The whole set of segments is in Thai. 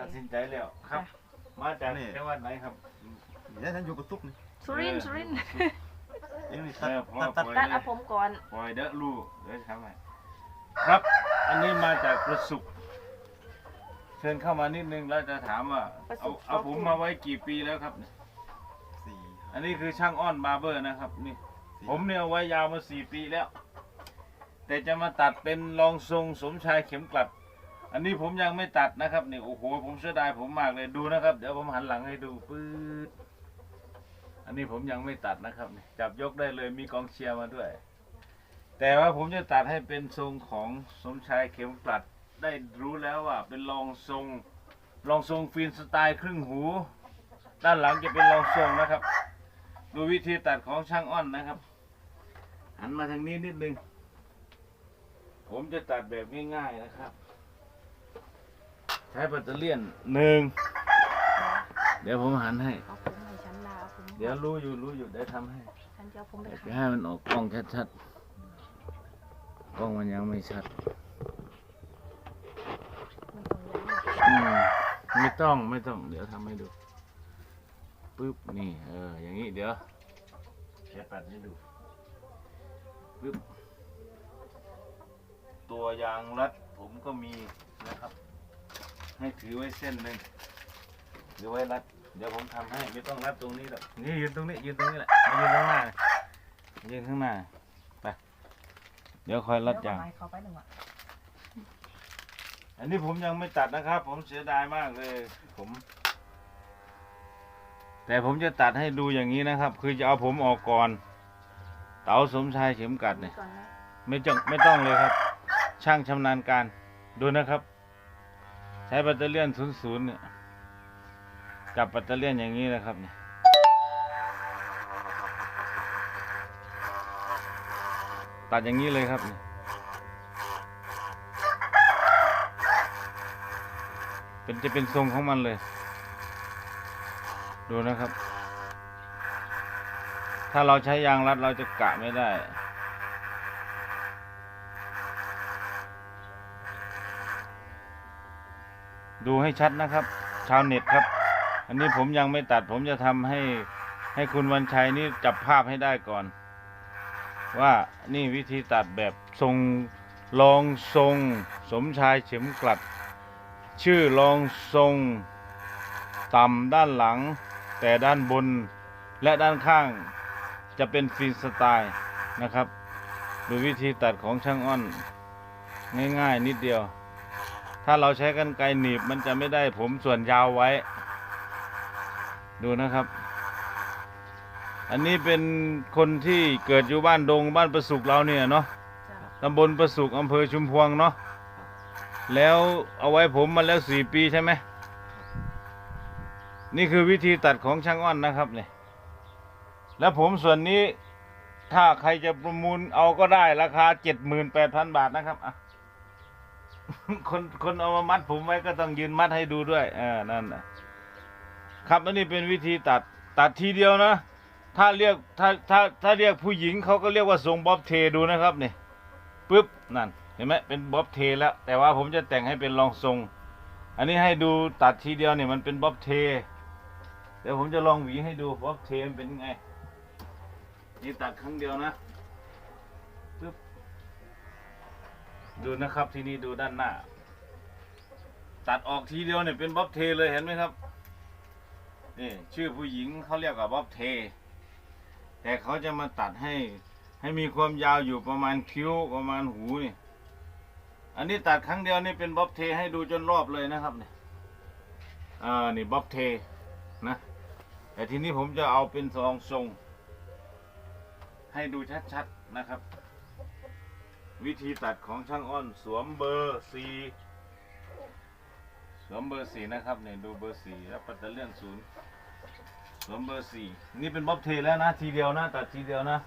ตัดสินใจแล้วครับ มาจากจังหวัดไหนครับ เดี๋ยวฉันอยู่กับตุ๊กนี่สุรินทร์สุรินทร์เองนี่เอตัดอพอตัดตัดตัดเอาผมก่อน ปล่อยเด้อลูกเดี๋ยวทำไงครับ อันนี้มาจากประสุกเชิญเข้ามานิดนึงแล้วจะถามว่า ประสุเอากเอาผมมาไว้กี่ปีแล้วครับ สี่อันนี้คือช่างอ้อนบาร์เบอร์นะครับนี่ผมเนี่ยเอาไว้ยาวมาสี่ปีแล้ว แต่จะมาตัดเป็นรองทรงสมชายเข็มกลัด อันนี้ผมยังไม่ตัดนะครับนี่โอ้โหผมเสียดายผมมากเลยดูนะครับ เดี๋ยวผมหันหลังให้ดูปื๊ดอันนี้ผมยังไม่ตัดนะครับนี่จับยกได้เลยมีกองเชียร์มาด้วย แต่ว่าผมจะตัดให้เป็นทรงของสมชายเข็มกลัดได้รู้แล้วว่าเป็นรองทรงรองทรงฟินสไตล์ครึ่งหู ด้านหลังจะเป็นรองทรงนะครับ ดูวิธีตัดของช่างอ้อนนะครับ หันมาทางนี้นิดนึงผมจะตัดแบบง่ายๆนะครับ ใช้แบตเตอรี่ยนหนึ่งเดี๋ยวผมหันให้ เอาผมให้ฉันลาเอาผมเดี๋ยวรู้อยู่รู้อยู่เดี๋ยวทำให้ฉันจะเอาผมไปแต่ขายให้มันออกกล้องชัดๆกล้องมันยังไม่ชัดมันตรงนี้อืมไม่ต้องไม่ต้อง เดี๋ยวทำให้ดูปึ๊บนี่เอออย่างนี้เดี๋ยวเดี๋ยวตัดให้ดูปึ๊บตัวยางรัดผมก็มีนะครับ ให้ถือไว้เส้นหนึ่งถือไว้รัด เดี๋ยวผมทำให้ไม่ต้องรัดตรงนี้หรอกนี่ยืนตรงนี้ยืนตรงนี้แหละมายืนข้างหน้ายืนข้างหน้าไปเดี๋ยวคอยรัดยางเดี๋วเอไม้เขาไปหนึ่งอะอันนี้ผมยังไม่ตัดนะครับ ผมเสียดายมากเลย ผม แต่ผมจะตัดให้ดูอย่างนี้นะครับ คือจะเอาผมออกก่อน เต๋าสมชายเข็มกัดเนี่ยก่อนนะไม่จังไม่ต้องเลยครับ ช่างชำนาญการดูนะครับ ใช้แบตเตอรี่ยนศูนย์ศูนย์เนี่ยกับแบตเตอรี่ยนอย่างนี้นะครับเนี่ยตัดอย่างนี้เลยครับเนี่ยเป็นจะเป็นทรงของมันเลย ดูนะครับ ถ้าเราใช้ยางรัดเราจะกะไม่ได้ ดูให้ชัดนะครับ ชาวเน็ตครับ อันนี้ผมยังไม่ตัดผมจะทำให้ให้คุณวันชัยนี่จับภาพให้ได้ก่อน ว่านี่วิธีตัดแบบทรงรองทรง สมชายเข็มกลัด ชื่อรองทรง ต่ำด้านหลัง แต่ด้านบนและด้านข้างจะเป็นฟรีสไตล์นะครับ ดูวิธีตัดของช่างอ้อน ง่ายๆ นิดเดียว ถ้าเราใช้กันไกรหนีบมันจะไม่ได้ผมส่วนยาวไว้ ดูนะครับ อันนี้เป็นคนที่เกิดอยู่บ้านดงบ้านประสุกเราเนี่ยเนาะจ้ะตำบลประสุกอำเภอชุมพวงเนาะแล้วเอาไว้ผมมาแล้วสี่ปีใช่ไหม นี่คือวิธีตัดของช่างอ้อนนะครับเนี่ยแล้วผมส่วนนี้ถ้าใครจะประมูลเอาก็ได้ราคาเจ็ดหมื่นแปดพันบาทนะครับอะ คนคนเอามามัดผมไว้ก็ต้องยืนมัดให้ดูด้วยเออนั่นนะครับอันนี้เป็นวิธีตัดตัดทีเดียวนะ ถ้าเรียกถ้าถ้าถ้าเรียกผู้หญิงเขาก็เรียกว่าทรงบ๊อบเทดูนะครับนี่ปึ๊บนั่นเห็นไหมเป็นบ๊อบเทแล้ว แต่ว่าผมจะแต่งให้เป็นรองทรง อันนี้ให้ดูตัดทีเดียวเนี่ยมันเป็นบ๊อบเท เดี๋ยวผมจะลองหวีให้ดูบ๊อบเทมันเป็นไงนี่ตัดครั้งเดียวนะ ดูนะครับที่นี่ดูด้านหน้า ตัดออกทีเดียวเนี่ยเป็นบ๊อบเทเลยเห็นไหมครับนี่ชื่อผู้หญิงเขาเรียกว่าบ๊อบเท แต่เขาจะมาตัดให้ให้มีความยาวอยู่ประมาณคิ้วประมาณหูนี่อันนี้ตัดครั้งเดียวนี่เป็นบ๊อบเทให้ดูจนรอบเลยนะครับเนี่ยอ่านี่บ๊อบเทนะแต่ทีนี้ผมจะเอาเป็นทรงทรง ให้ดูชัดๆนะครับ วิธีตัดของช่างอ้อนสวมเบอร์สี่สวมเบอร์สี่นะครับเนี่ยดูเบอร์สี่แล้วปัตเตอร์เลียนศูนย์สวมเบอร์สี่นี่เป็นบ๊อบเทแล้วนะทีเดียวนะตัดทีเดียวนะ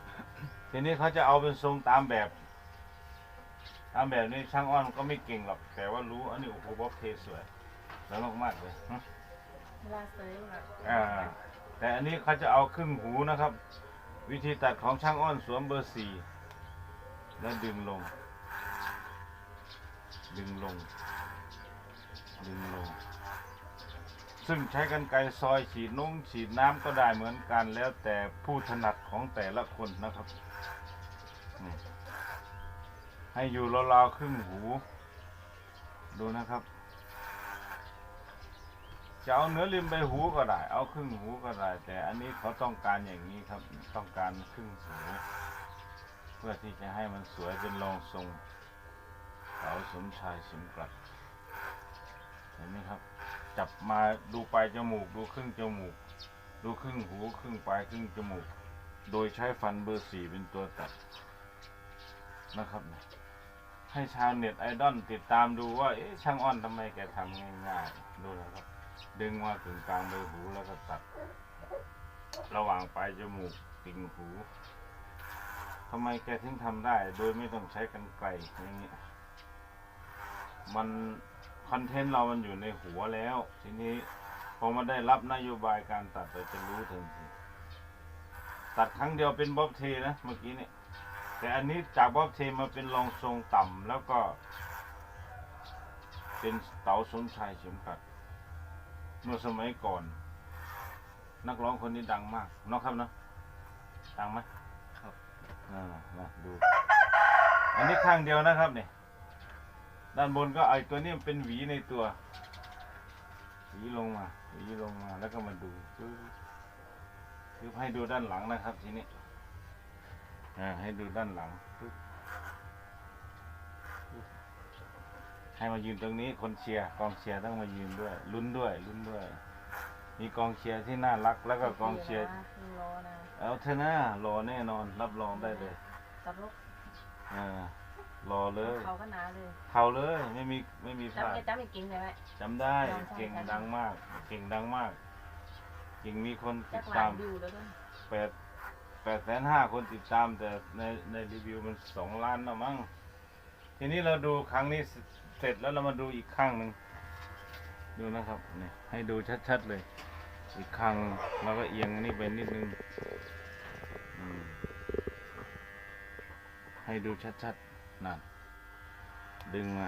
ทีนี้เขาจะเอาเป็นทรงตามแบบตามแบบนี้ช่างอ้อนก็ไม่เก่งหรอกแต่ว่ารู้อันนี้โอ้โหบ๊อบเทสวยสวยมากๆเลยฮะเวลาเซยแบบอ่าแต่อันนี้เขาจะเอาครึ่งหูนะครับ วิธีตัดของช่างอ้อนสวมเบอร์สี่ แล้วดึงลง ดึงลง ดึงลง ซึ่งใช้กันไกรซอยฉีดนุ่งฉีดน้ำก็ได้เหมือนกันแล้วแต่ผู้ถนัดของแต่ละคนนะครับ ให้อยู่ราวๆครึ่งหู ดูนะครับ จะเอาเนื้อริมใบหูก็ได้ เอาครึ่งหูก็ได้ แต่อันนี้เขาต้องการอย่างนี้ครับ ต้องการครึ่งหู พื่อที่จะให้มันสวยเป็นรองทรงเสาสมชายสมกลัดเห็นไหมครับ จับมาดูปลายจมูก ดูครึ่งจมูก ดูครึ่งหูครึ่งปลายครึ่งจมูก โดยใช้ฟันเบอร์สี่เป็นตัวตัดนะครับให้ชาวเน็ตไอดอลติดตามดูว่า เอ๊ะช่างอ้อนทำไมแกทำง่ายๆ ดูนะครับ ดึงมาถึงกลางใบหูแล้วก็ตัด ระหว่างปลายจมูกติ่งหูำไมแกถึงทำได้ โดยไม่ต้องใช้กันไกลอย่างนี้มันคอนเทนต์เรามันอยู่ในหัวแล้ว ทีนี้พอมาได้รับนโยบายการตัดเราจะรู้ทันทีตัดครั้งเดียวเป็นบ๊อบเทนะเมื่อกี้เนี่ยแต่อันนี้จากบ๊อบเทมาเป็นรองทรงต่ำแล้วก็เป็นเต๋าสมชายเข็มขัด เมื่อสมัยก่อน นักร้องคนนี้ดังมากนอกครับเนาะดังไหม อ่านะดู อันนี้ข้างเดียวนะครับเนี่ยด้านบนก็ไอตัวนี้เป็นหวีในตัวหวีลงมาหวีลงมาแล้วก็มาดูปึ๊บปึ๊บให้ดูด้านหลังนะครับทีนี้อ่าให้ดูด้านหลังปึ๊บให้มายืนตรงนี้คนเชียร์กองเชียร์ต้องมายืนด้วยลุ้นด้วยลุ้นด้วย มีกองเชียร์ที่น่ารักแล้วก็กองเชียร์ รอนะ เอาเถอะนะรอแน่นอน รับรองได้เลยตลกอ่ารอเลยเขาก็หนาเลยเข่าเลยไม่มีไม่มีพจำลาดแกจำไม่เก่งเลยไหม จำได้ลองฟังเก่งกันดังมาก เก่งดังมากเก่งมีคนติจัดกหลาตานมวิวแล้วด้วยแปดแปดแสนห้าคนติดตาม แต่ในในรีวิวมันสองล้านแล้วมั้งทีนี้เราดูครั้งนี้เสร็จแล้วเรามาดูอีกข้างหนึ่งดูนะครับนี่ให้ดูชัดๆเลย อีกข้างแล้วก็เอียงนี่ไปนิดนึงอืม ให้ดูชัดๆนั่นดึงมา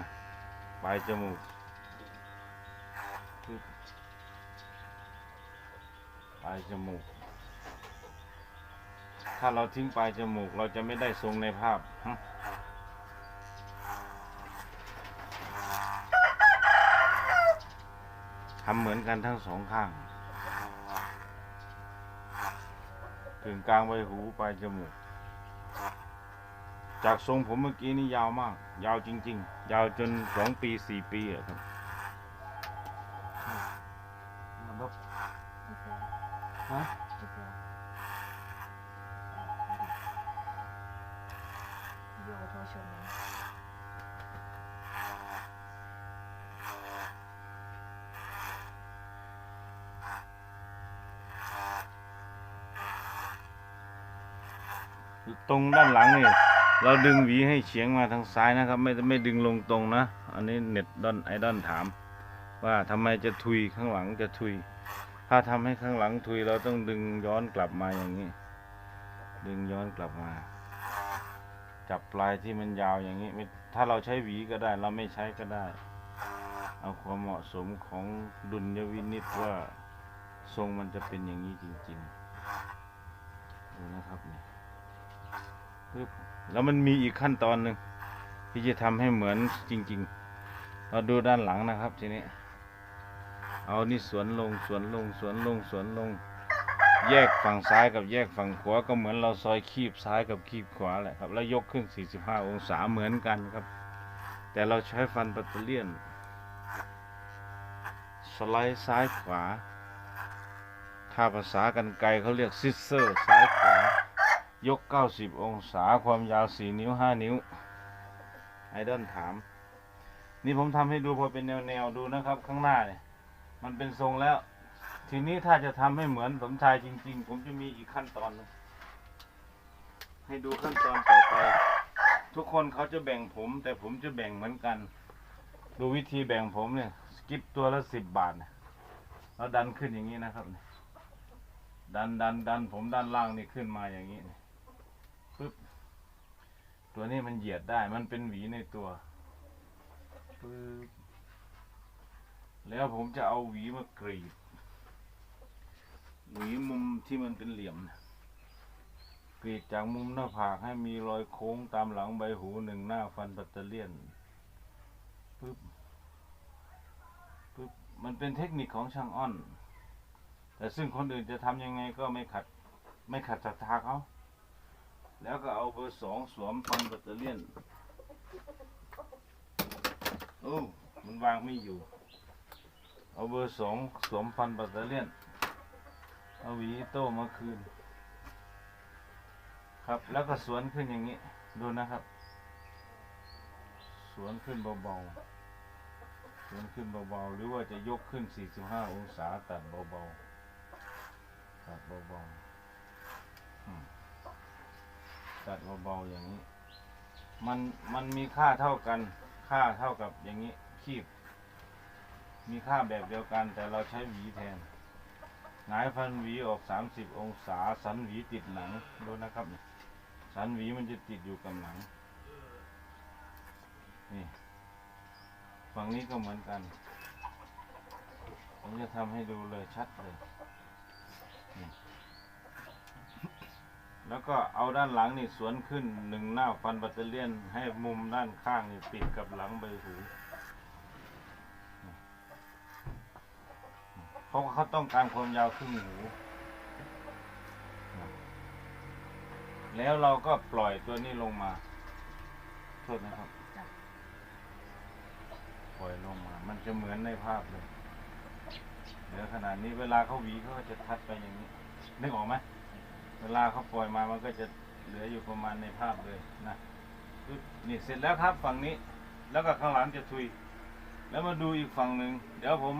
ปลายจมูกปึ๊บปลายจมูก ถ้าเราทิ้งปลายจมูก เราจะไม่ได้ทรงในภาพฮะทำเหมือนกันทั้งสองข้าง งกลางใบหูปลายจมูก จากทรงผมเมื่อกี้นี่ยาวมาก ยาวจริง ๆ ยาวจนสองปีสี่ปีอะครับมันลบไม่เชื่อฮะ ตรงด้านหลังนี่เราดึงหวีให้เฉียงมาทางซ้ายนะครับ ไม่ไม่ดึงลงตรงนะ อันนี้เน็ตดอนไอดอนถาม ว่าทำไมจะทุยข้างหลังจะทุย ถ้าทำให้ข้างหลังทุยเราต้องดึงย้อนกลับมาอย่างนี้ ดึงย้อนกลับมา จับปลายที่มันยาวอย่างนี้ถ้าเราใช้หวีก็ได้ เราไม่ใช้ก็ได้ เอาความเหมาะสมของดุลยวินิตว่าทรงมันจะเป็นอย่างนี้จริงๆดูนะครับเนี่ย ปึ๊บแล้วมันมีอีกขั้นตอนหนึ่งที่จะทำให้เหมือนจริง ๆ เราดูด้านหลังนะครับทีนี้ เอานี่สวนลงสวนลงสวนลงสวนลง แยกฝั่งซ้ายกับแยกฝั่งขวาก็เหมือนเราซอยคีบซ้ายกับคีบขวาแหละครับ แล้วยกขึ้น 45 องศาเหมือนกันครับ แต่เราใช้ฟันปัตเตเลียน สไลด์ซ้ายขวาถ้าภาษากันไกลเขาเรียกซิสเซอร์ซ้ายขวา ยก 90 องศาความยาว 4 นิ้ว 5 นิ้ว ไอดอนถาม นี่ผมทำให้ดูพอเป็นแนว ๆ ดูนะครับข้างหน้าเนี่ย มันเป็นทรงแล้ว ทีนี้ถ้าจะทำให้เหมือนสมชายจริง ๆ ผมจะมีอีกขั้นตอนหนึงให้ดูขั้นตอนต่อไป ทุกคนเขาจะแบ่งผม แต่ผมจะแบ่งเหมือนกัน ดูวิธีแบ่งผมเนี่ยสกิปตัวละสิบบาทเนี่ยเราดันขึ้นอย่างนี้นะครับ ดันดันดันผมด้านล่างนี่ขึ้นมาอย่างนี้ ตัวนี้มันเหยียดได้ มันเป็นหวีในตัวปึ๊บแล้วผมจะเอาหวีมากรีด หวีมุมที่มันเป็นเหลี่ยมนะกรีดจากมุมหน้าผากให้มีรอยโค้งตามหลังใบหูหนึ่งหน้าฟันปัตเตเลียนปึ๊บปึ๊บมันเป็นเทคนิคของช่างอ้อน แต่ซึ่งคนอื่นจะทำยังไงก็ไม่ขัด ไม่ขัดศรัทธาเขา แล้วก็เอาเบอร์สองสวมฟันปัตเตอร์เลียนโอ้มันวางไม่อยู่ เอาเบอร์สองสวมฟันปัตเตอร์เลียนเอาหวีโต้มาคืน ครับแล้วก็สวนขึ้นอย่างนี้ ดูนะครับ สวนขึ้นเบาๆสวนขึ้นเบาๆหรือว่าจะยกขึ้น 45 องศาตัดเบาๆตัดเบาๆ อืมตัดเบาๆอย่างนี้ มันมันมีค่าเท่ากัน ค่าเท่ากับอย่างนี้คีบ มีค่าแบบเดียวกัน แต่เราใช้หวีแทนหงายฟันหวีออก 30 องศา สันหวีติดหนังดูนะครับสันหวีมันจะติดอยู่กับหนังนี่ฝั่งนี้ก็เหมือนกัน ผมจะทำให้ดูเลยชัดเลยนี่ แล้วก็เอาด้านหลังนี่สวนขึ้นหนึ่งหน้าฟันบัตเตอร์เลียนให้มุมด้านข้างนี่ติดกับหลังใบหูเพราะเขาต้องการความยาวครึ่งหู แล้วเราก็ปล่อยตัวนี้ลงมาโทษนะครับ ปล่อยลงมา มันจะเหมือนในภาพเลยเหลือขนาดนี้เวลาเขาหวีเขาจะทัดไปอย่างนี้ นึกออกไหม เวลาเขาปล่อยมามันก็จะเหลืออยู่ประมาณในภาพเลยนะนี่เสร็จแล้วครับฝั่งนี้ แล้วก็ข้างหลังจะทุย แล้วมาดูอีกฝั่งหนึ่งเดี๋ยวผม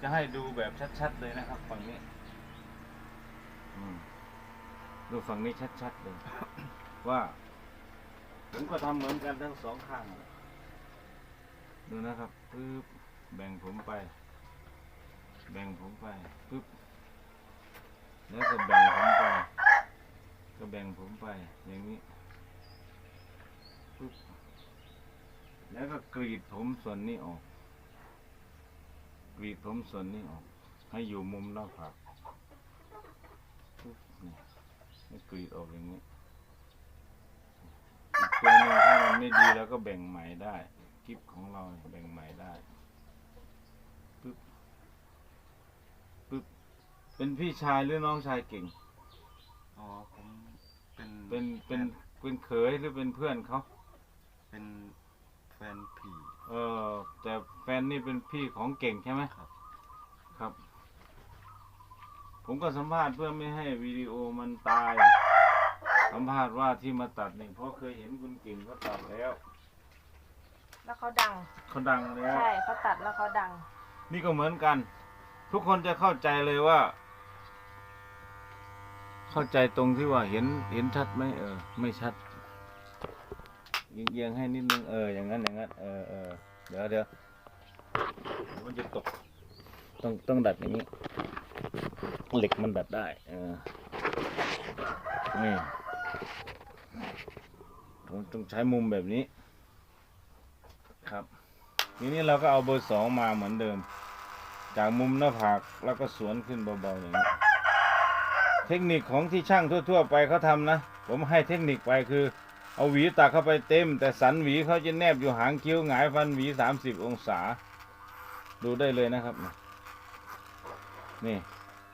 จะให้ดูแบบชัด ๆ เลยนะครับ ฝั่งนี้ดูฝั่งนี้ชัดๆเลยว่าผมก็ทำเหมือนกันทั้งสองข้างดูนะครับปึ๊บแบ่งผมไป แบ่งผมไปปึ๊บแล้วก็แบ่งผมไป ก็แบ่งผมไปอย่างนี้ปึ๊บแล้วก็กรีดผมส่วนนี้ออก กรีดผมส่วนนี้ออก ให้อยู่มุมหน้าผากปึ๊บนี่ให้กรีดออกอย่างนี้ตัวนึงถ้ามันไม่ดีแล้วก็แบ่งใหม่ได้คลิปของเราแบ่งใหม่ได้ปึ๊บปึ๊บเป็นพี่ชายหรือน้องชายเก่งอ๋อ เป็นเป็นเป็นเป็นเขยหรือเป็นเพื่อนเขาเป็นแฟนผีเออแต่แฟนนี่เป็นพี่ของเก่งใช่ไหมครับ ครับ ผมก็สัมภาษณ์เพื่อไม่ให้วิดีโอมันตาย สัมภาษณ์ว่าที่มาตัดเนี่ยเพราะเคยเห็นคุณเก่งเขาตัดแล้วแล้วเขาดัง เขาดังแล้ว ใช่เขาตัดแล้วเขาดัง นี่ก็เหมือนกัน ทุกคนจะเข้าใจเลยว่า เข้าใจตรงที่ว่าเห็นเห็นชัดไหมเออ ไม่ชัดเอียงๆให้นิดนึงเอออย่างนั้นอย่างนั้นเออเออเดี๋ยวเดี๋ยวมันจะตก ต้องต้องดัดอย่างนี้ เหล็กมันดัดได้ เออนี่ต้องใช้มุมแบบนี้ ครับ ทีนี้เราก็เอาเบอร์สองมาเหมือนเดิม จากมุมหน้าผากแล้วก็สวนขึ้นเบาๆอย่างนี้ เทคนิคของที่ช่างทั่ว ๆ ไปเขาทำนะ ผมให้เทคนิคไปคือ เอาหวีตักเข้าไปเต็ม แต่สันหวีเขาจะแนบอยู่หางคิ้วหงายฟันหวีสามสิบองศา ดูได้เลยนะครับ นี่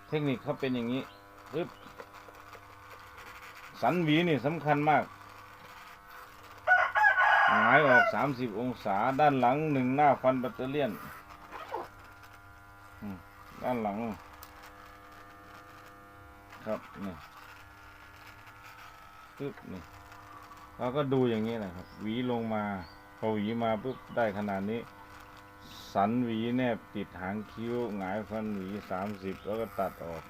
เทคนิคเขาเป็นอย่างนี้ปึ๊บสันหวีนี่สำคัญมากหงายออกสามสิบองศาด้านหลังหนึ่งหน้าฟันแบตเตอเลียนด้านหลัง ครับนี่ปึ๊บนี่เราก็ดูอย่างนี้นะครับ หวีลงมาพอหวีมาปุ๊บได้ขนาดนี้ สันหวีแนบติดหางคิ้วหงายฟันหวีสามสิบแล้วก็ตัดออก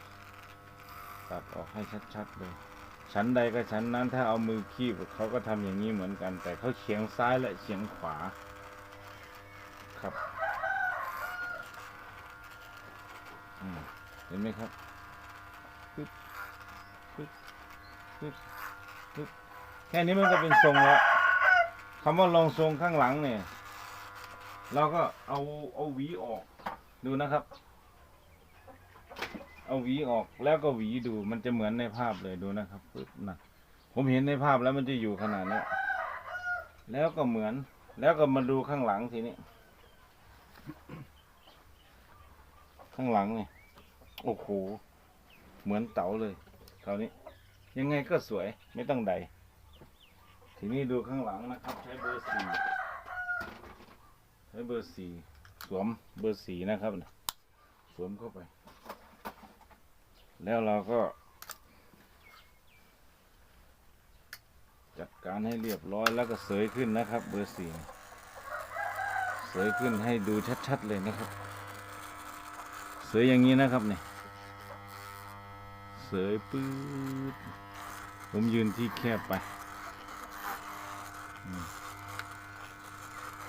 ตัดออกให้ชัดๆเลยชั้นใดก็ชั้นนั้นถ้าเอามือคีบเขาก็ทำอย่างนี้เหมือนกัน แต่เขาเฉียงซ้ายและเฉียงขวา ครับเห็นไหมครับปึ๊บปึ๊บปึ๊บ แค่นี้มันก็เป็นทรงแล้วคำว่าลองทรงข้างหลังเนี่ย เราก็เอาเอาหวีออก ดูนะครับ เอาหวีออกแล้วก็หวีดู มันจะเหมือนในภาพเลยดูนะครับปึ๊บนะผมเห็นในภาพแล้วมันจะอยู่ขนาดนี้แล้วก็เหมือน แล้วก็มาดูข้างหลังทีนี้ ข้างหลังเนี่ยโอ้โห เหมือนเต๋าเลยคราวนี้ ยังไงก็สวยไม่ต้องใด ทีนี้ดูข้างหลังนะครับ ใช้เบอร์สี่ใช้เบอร์สี่สวมเบอร์สี่นะครับ สวมเข้าไป แล้วเราก็ จัดการให้เรียบร้อยแล้วก็เสยขึ้นนะครับ เบอร์สี่เสยขึ้นให้ดูชัดๆเลยนะครับ เสยอย่างนี้นะครับเนี่ยเสยปื๊ด ผมยืนที่แคบไป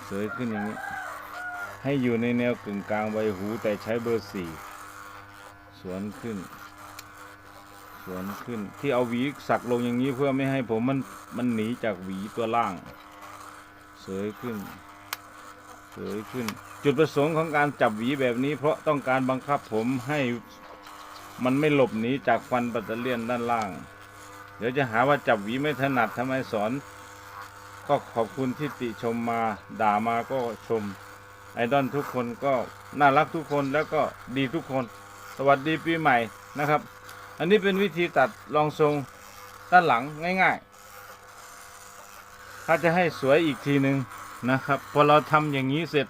เสยขึ้นอย่างนี้ ให้อยู่ในแนวกึ่งกลางใบหูแต่ใช้เบอร์สี่สวนขึ้น สวนขึ้น ที่เอาหวีสักลงอย่างนี้เพื่อไม่ให้ผมมันมันหนีจากหวีตัวล่าง เสยขึ้น เสยขึ้น จุดประสงค์ของการจับหวีแบบนี้ เพราะต้องการบังคับผมให้มันไม่หลบหนีจากฟันปัตเตอร์เลียนด้านล่าง เดี๋ยวจะหาว่าจับหวีไม่ถนัดทำไมสอน ก็ขอบคุณที่ติชมมาด่ามาก็ชม ไอดอลทุกคนก็น่ารักทุกคนแล้วก็ดีทุกคน สวัสดีปีใหม่นะครับ อันนี้เป็นวิธีตัดรองทรงด้านหลังง่ายๆ ถ้าจะให้สวยอีกทีหนึ่งนะครับ พอเราทำอย่างนี้เสร็จ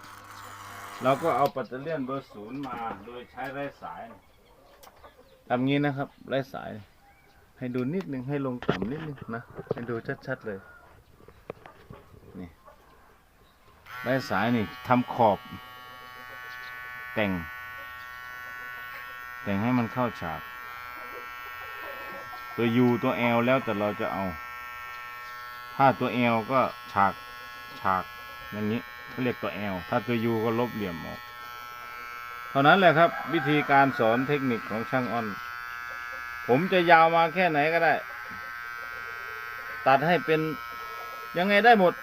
เราก็เอาปัตเตอร์เลียนเบอร์ศูนย์มาโดยใช้ไร้สายทำงี้นะครับไร้สาย ให้ดูนิดนึงให้ลงต่ำนิดนึงนะให้ดูชัดๆเลยนี่ไร้สายนี่ทำขอบ แต่ง แต่งให้มันเข้าฉาก ตัว U ตัว L แล้วแต่เราจะเอา ถ้าตัว L ก็ฉากฉากอย่างนี้เขาเรียกตัว L ถ้าตัว U ก็ลบเหลี่ยมออกเท่านั้นแหละครับ วิธีการสอนเทคนิคของช่างอ้อน ผมจะยาวมาแค่ไหนก็ได้ ตัดให้เป็นยังไงได้หมด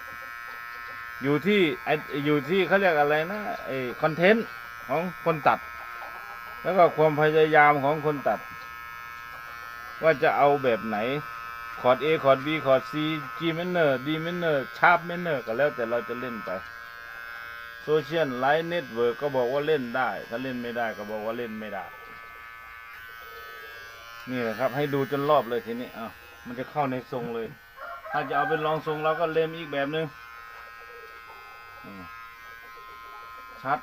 อยู่ที่ไออยู่ที่เขาเรียกอะไรนะไอคอนเทนต์ของคนตัด แล้วก็ความพยายามของคนตัด ว่าจะเอาแบบไหนคอร์ด A คอร์ด B คอร์ด C G minor D minor sharp minor ก็แล้วแต่เราจะเล่นไปโซเชียลไลน์เน็ตเวิร์กก็บอกว่าเล่นได้ ถ้าเล่นไม่ได้ก็บอกว่าเล่นไม่ได้ นี่แหละครับ ให้ดูจนรอบเลยทีนี้อ้าวมันจะเข้าในทรงเลย ถ้าจะเอาเป็นรองทรงเราก็เล่มอีกแบบหนึงชัด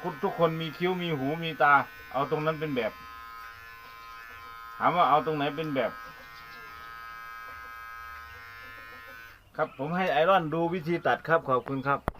คุณทุกคนมีคิ้วมีหูมีตา เอาตรงนั้นเป็นแบบ ถามว่าเอาตรงไหนเป็นแบบ ครับผมให้ไอรอนดูวิธีตัดครับขอบคุณครับ